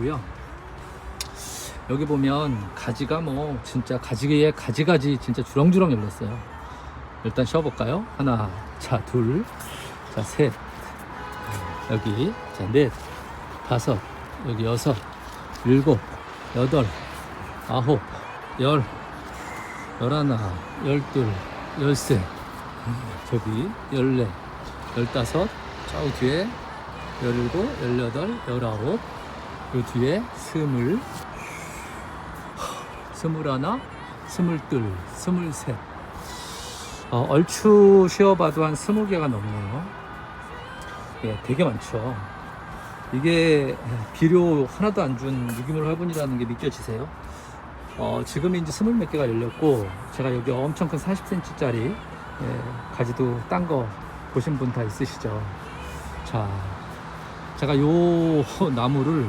고요. 여기 보면 가지가 뭐 진짜 가지에 가지가지 진짜 주렁주렁 열렸어요. 일단 쉬어볼까요? 하나, 자, 둘, 자, 셋, 여기, 자, 넷, 다섯, 여기 여섯, 일곱, 여덟, 아홉, 열, 열하나, 열둘, 열세, 저기, 열네, 열다섯, 저 뒤에, 열일곱, 열여덟, 열아홉, 그 뒤에 스물, 스물 하나, 스물둘, 스물셋. 어, 얼추 쉬어봐도 한 스무 개가 넘네요. 예, 되게 많죠. 이게 비료 하나도 안 준 유기물 화분이라는 게 믿겨지세요? 어, 지금 이제 스물 몇 개가 열렸고, 제가 여기 엄청 큰 40cm짜리 예, 가지도 딴 거 보신 분 다 있으시죠? 자, 제가 요 나무를